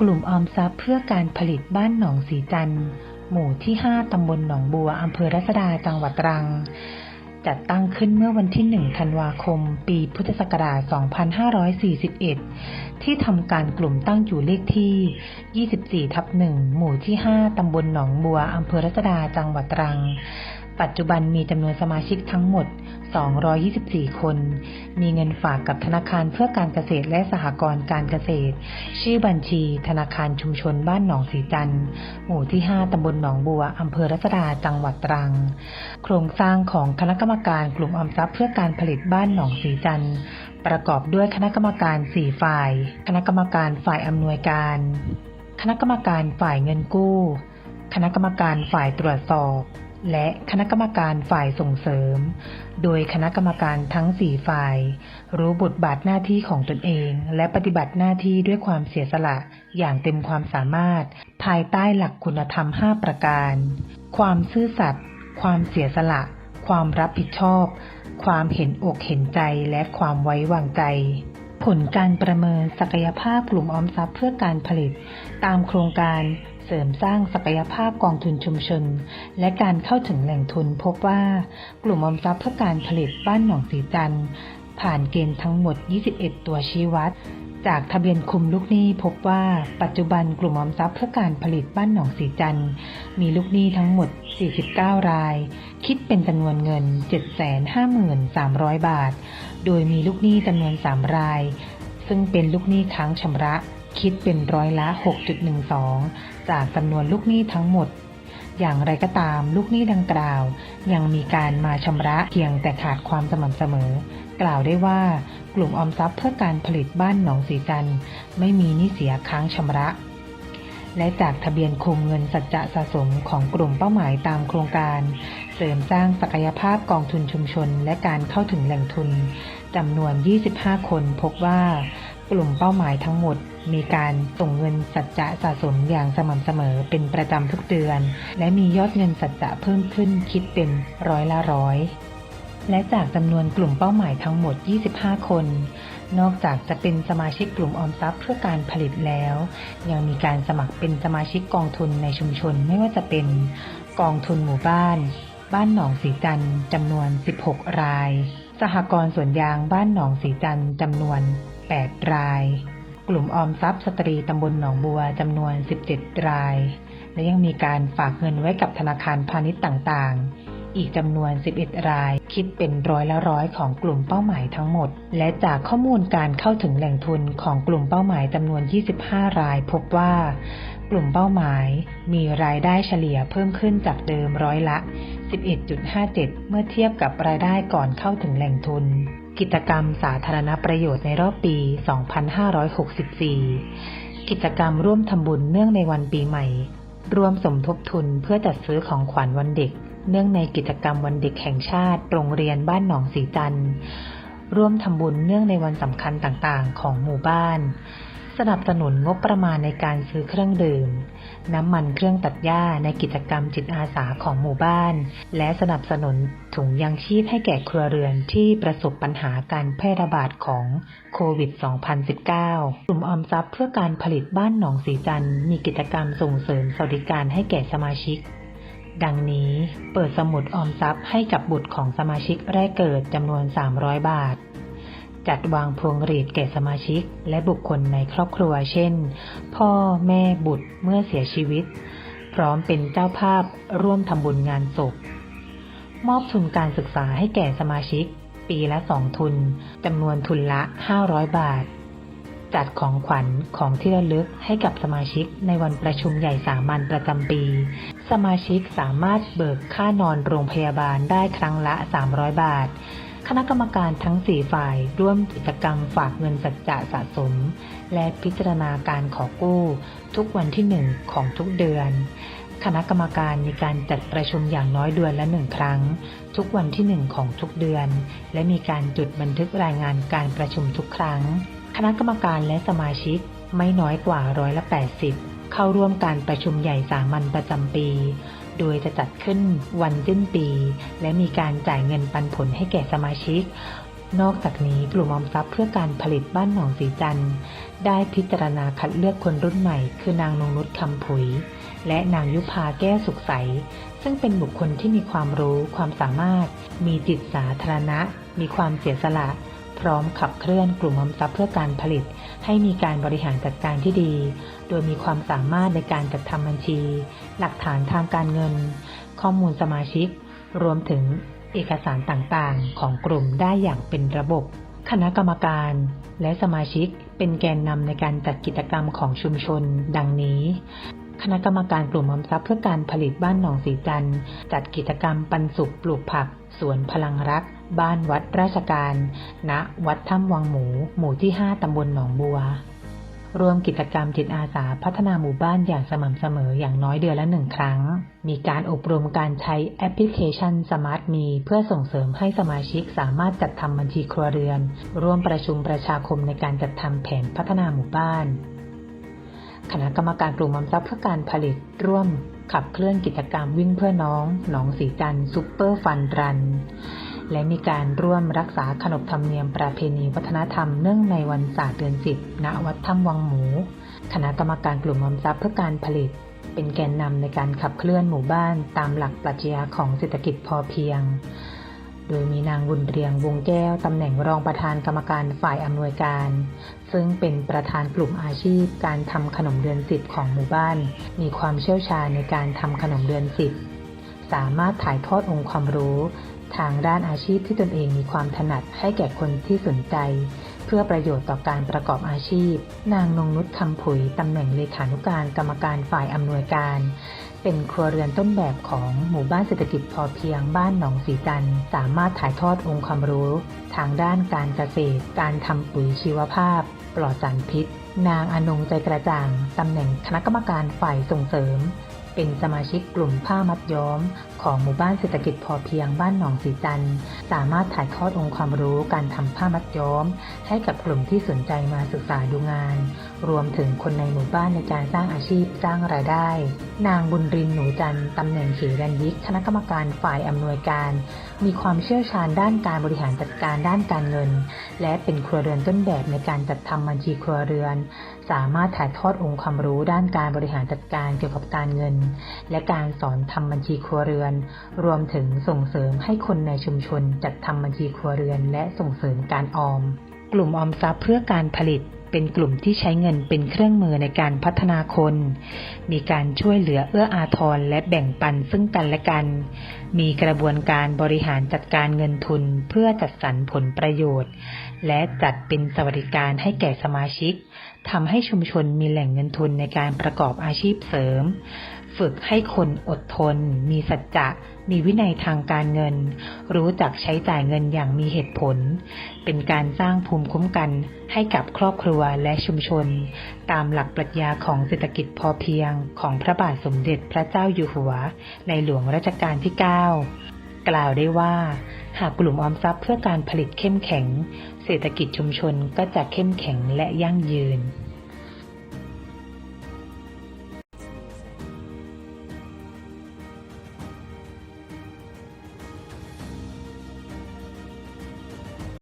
กลุ่มออมทรัพย์เพื่อการผลิตบ้านหนองสีจันทร์หมู่ที่ 5 ตำบลหนองบัว อำเภอรัศดา จังหวัดตรัง จัดตั้งขึ้นเมื่อวันที่ 1 ธันวาคม ปีพุทธศักราช 2541 ที่ทำการกลุ่มตั้งอยู่เลขที่ 24 ทับ 1 หมู่ที่ 5 ตำบลหนองบัว อำเภอรัศดา จังหวัดตรัง ปัจจุบันมีจำนวนสมาชิกทั้งหมด 224 คน มีเงินฝากกับธนาคารเพื่อการเกษตรและสหกรณ์การเกษตร ชื่อบัญชี ธนาคารชุมชนบ้านหนองสีจันทร์หมู่ที่ 5 ตำบลหนองบัว อำเภอรัศดา จังหวัดตรัง โครงสร้างของคณะกรรมการกลุ่มออมทรัพย์เพื่อการผลิตบ้านหนองสีจันทร์ประกอบด้วยคณะกรรมการ 4 ฝ่าย คณะกรรมการฝ่ายอำนวยการ คณะกรรมการฝ่ายเงินกู้ คณะกรรมการฝ่ายตรวจสอบ และคณะกรรมการฝ่ายส่งเสริม โดยคณะกรรมการทั้ง 4 ฝ่าย รู้บทบาทหน้าที่ของตนเอง และปฏิบัติหน้าที่ด้วยความเสียสละอย่างเต็มความสามารถ ภายใต้หลักคุณธรรม 5 ประการ ความซื่อสัตย์ ความเสียสละ ความรับผิดชอบ ความเห็นอกเห็นใจ และความไว้วางใจ ผลการประเมินศักยภาพกลุ่มออมทรัพย์เพื่อการผลิต ตามโครงการ เสริมสร้างศักยภาพกองทุนชุมชน และการเข้าถึงแหล่งทุนพบว่ากลุ่มออมทรัพย์เพื่อการผลิตบ้านหนองสีจันทร์ผ่านเกณฑ์ทั้งหมด 21 ตัวชี้วัด จากทะเบียนคุมลูกหนี้พบว่าปัจจุบันกลุ่มออมทรัพย์เพื่อการผลิตบ้านหนองสีจันทร์มีลูกหนี้ทั้งหมด 49 ราย คิดเป็นจำนวนเงิน 753,300 บาท โดยมีลูกหนี้จำนวน 3 ราย ซึ่งเป็นลูกหนี้ค้างชำระ คิดเป็นร้อยละ 6.12 จากจำนวนลูกหนี้ทั้งหมด อย่างไรก็ตามลูกหนี้ดังกล่าว ยังมีการมาชำระเพียงแต่ขาดความสม่ำเสมอ กล่าวได้ว่ากลุ่มออมทรัพย์เพื่อการผลิตบ้านหนองสีจันไม่มีนี้เสียค้างชำระและจากทะเบียนคุมเงินสัจจะสะสมของกลุ่มเป้าหมายตามโครงการ เสริมสร้างศักยภาพกองทุนชุมชนและการเข้าถึงแหล่งทุนจำนวน 25 คนพบว่า กลุ่มเป้าหมายทั้งหมด มีการส่งเงินสัจจะสะสมอย่างสม่ำเสมอเป็นประจำทุกเดือน และมียอดเงินสัจจะเพิ่มขึ้นคิดเป็นร้อยละร้อยและจากจำนวนกลุ่มเป้าหมายทั้งหมด 25 คน นอกจากจะเป็นสมาชิกกลุ่มออมทรัพย์เพื่อการผลิตแล้ว ยังมีการสมัครเป็นสมาชิกกองทุนในชุมชนไม่ว่าจะเป็นกองทุนหมู่บ้าน บ้านหนองสีจันจำนวน 16 ราย สหกรณ์สวนยางบ้านหนองสีจันจำนวน 8 ราย กลุ่มออมทรัพย์สตรีตำบลหนองบัวจำนวน 17 ราย และยังมีการฝากเงินไว้กับธนาคารพาณิชย์ต่างๆ อีกจำนวน 11 ราย คิดเป็นร้อยละร้อยของกลุ่มเป้าหมายทั้งหมด และจากข้อมูลการเข้าถึงแหล่งทุนของกลุ่มเป้าหมายจำนวน 25 ราย พบว่ากลุ่มเป้าหมายมีรายได้เฉลี่ยเพิ่มขึ้นจากเดิมร้อยละ 11.57 เมื่อเทียบกับรายได้ก่อนเข้าถึงแหล่งทุน กิจกรรมสาธารณประโยชน์ในรอบปี 2564 กิจกรรมร่วมทำบุญเนื่องในวันปีใหม่ รวมสมทบทุนเพื่อจัดซื้อของขวัญวันเด็ก เนื่องในกิจกรรมวันเด็กแห่งชาติ โรงเรียนบ้านหนองสีจันทร์ร่วมทำบุญเนื่องในวันสำคัญต่างๆ ของหมู่บ้าน สนับสนุนงบประมาณในการซื้อเครื่องดื่ม น้ำมันเครื่องตัดหญ้าในกิจกรรมจิตอาสาของหมู่บ้าน และสนับสนุนถุงยังชีพให้แก่ครัวเรือนที่ประสบปัญหาการแพร่ระบาดของโควิด 2019 กลุ่มออมทรัพย์เพื่อการผลิตบ้านหนองสีจันทร์มีกิจกรรมส่งเสริมสวัสดิการให้แก่สมาชิก ดังนี้เปิดสมุดออมทรัพย์ให้กับบุตรของสมาชิกแรกเกิดจำนวน 300 บาท จัดวางพวงหรีดแก่สมาชิก และบุคคลในครอบครัว เช่น พ่อแม่บุตรเมื่อเสียชีวิต พร้อมเป็นเจ้าภาพร่วมทำบุญงานศพ มอบทุนการศึกษาให้แก่สมาชิก ปีละสองทุนจำนวนทุนละ 500 บาท จัดของขวัญของที่ระลึกให้กับสมาชิกในวันประชุมใหญ่สามัญประจำปี สมาชิกสามารถเบิกค่านอนโรงพยาบาลได้ครั้งละ 300 บาท คณะกรรมการทั้ง 4 ฝ่ายร่วมกิจกรรมฝากเงินสัจจะสะสม และพิจารณาการขอกู้ ทุกวันที่ 1 ของทุกเดือน คณะกรรมการมีการจัดประชุมอย่างน้อยเดือนละหนึ่งครั้ง ทุกวันที่ 1 ของทุกเดือน และมีการจุดบันทึกรายงานการประชุมทุกครั้ง คณะกรรมการและสมาชิกไม่น้อยกว่าร้อยละ80 เข้าร่วมการประชุมใหญ่สามัญประจำปี โดยจะจัดขึ้นวันสิ้นปี และมีการจ่ายเงินปันผลให้แก่สมาชิก นอกจากนี้กลุ่มออมทรัพย์เพื่อการผลิตบ้านหนองสีจันทร์ได้พิจารณาคัดเลือกคนรุ่นใหม่ คือนางนงนุชคำผุย และนางยุพาแก้สุขใส ซึ่งเป็นบุคคลที่มีความรู้ความสามารถ มีจิตสาธารณะ มีความเสียสละ ร้อมขับเคลื่อนกลุ่มออมทรัพย์เพื่อการผลิต ให้มีการบริหารจัดการที่ดี โดยมีความสามารถในการจัดทำบัญชี หลักฐานทางการเงิน ข้อมูลสมาชิก รวมถึงเอกสารต่างๆ ของกลุ่มได้อย่างเป็นระบบ คณะกรรมการ และสมาชิกเป็นแกนนำในการจัดกิจกรรมของชุมชน ดังนี้คณะกรรมการกลุ่มออมทรัพย์เพื่อการผลิตบ้านหนองสีจันจัดกิจกรรมปันสุขปลูกผัก สวนพลังรัก บ้านวัดราชการ ณ วัดถ้ำวังหมู หมู่ที่ 5 ตำบลหนองบัว รวมกิจกรรมจิตอาสาพัฒนาหมู่บ้านอย่างสม่ำเสมออย่างน้อยเดือนละหนึ่งครั้ง มีการอบรมการใช้แอปพลิเคชัน Smart Me เพื่อส่งเสริมให้สมาชิกสามารถจัดทำบัญชีครัวเรือน ร่วมประชุมประชาคมในการจัดทำแผนพัฒนาหมู่บ้าน คณะกรรมการกลุ่มออมทรัพย์เพื่อการผลิตร่วม ขับเคลื่อนกิจกรรมวิ่งเพื่อน้อง หนองสีจันซุปเปอร์ฟันรัน และมีการร่วมรักษาขนบธรรมเนียมประเพณีวัฒนธรรมเนื่องในวันศาสตร์เดือนสิบณวัดถ้ำวังหมู คณะกรรมการกลุ่มออมทรัพย์เพื่อการผลิต เป็นแกนนำในการขับเคลื่อนหมู่บ้านตามหลักปรัชญาของเศรษฐกิจพอเพียง โดยมีนางบุญเรียงวงแก้วตำแหน่งรองประธานกรรมการฝ่ายอำนวยการ ซึ่งเป็นประธานกลุ่มอาชีพ การทำขนมเดือนสิบของหมู่บ้าน มีความเชี่ยวชาญในการทำขนมเดือนสิบสามารถถ่ายทอดองค์ความรู้ ทางด้านอาชีพที่ตนเองมีความถนัดให้แก่คนที่สนใจ เพื่อประโยชน์ต่อการประกอบอาชีพ นางนงนุชคำผุยตำแหน่งเลขานุการกรรมการฝ่ายอำนวยการ เป็นครัวเรือนต้นแบบของหมู่บ้านเศรษฐกิจพอเพียงบ้านหนองสีจันสามารถถ่ายทอดองค์ความรู้ ทางด้านการเกษตร การทำปุ๋ยชีวภาพ ปลอดสารพิษ นางอนงใจกระจ่างตำแหน่งคณะกรรมการฝ่ายส่งเสริม เป็นสมาชิกกลุ่มผ้ามัดย้อม ของหมู่บ้านเศรษฐกิจพอเพียงบ้านหนองสีจันทร์สามารถถ่ายทอดองค์ความรู้การทำผ้ามัดย้อม ให้กับกลุ่มที่สนใจมาศึกษาดูงาน รวมถึงคนในหมู่บ้านในการสร้างอาชีพสร้างรายได้ นางบุญรินหนูจันทร์ตำแหน่งเขรันยิกคณะกรรมการฝ่ายอำนวยการ มีความเชี่ยวชาญด้านการบริหารจัดการด้านการเงิน และเป็นครัวเรือนต้นแบบในการจัดทำบัญชีครัวเรือนสามารถถ่ายทอดองค์ความรู้ด้านการบริหารจัดการเกี่ยวกับการเงิน และการสอนทำบัญชีครัวเรือน รวมถึงส่งเสริมให้คนในชุมชนจัดทำบัญชีครัวเรือน และส่งเสริมการออม กลุ่มออมทรัพย์เพื่อการผลิต เป็นกลุ่มที่ใช้เงินเป็นเครื่องมือในการพัฒนาคน มีการช่วยเหลือเอื้ออาทรและแบ่งปันซึ่งกันและกัน มีกระบวนการบริหารจัดการเงินทุนเพื่อจัดสรรผลประโยชน์ และจัดเป็นสวัสดิการให้แก่สมาชิกทำให้ชุมชนมีแหล่งเงินทุนในการประกอบอาชีพเสริม ฝึกให้คนอดทน มีสัจจะ มีวินัยทางการเงิน รู้จักใช้จ่ายเงินอย่างมีเหตุผล เป็นการสร้างภูมิคุ้มกันให้กับครอบครัวและชุมชน ตามหลักปรัชญาของเศรษฐกิจพอเพียงของพระบาทสมเด็จพระเจ้าอยู่หัว ในหลวงรัชกาลที่ 9 กล่าวได้ว่า หากกลุ่มออมทรัพย์เพื่อการผลิตเข้มแข็ง เศรษฐกิจชุมชนก็จะเข้มแข็งและยั่งยืน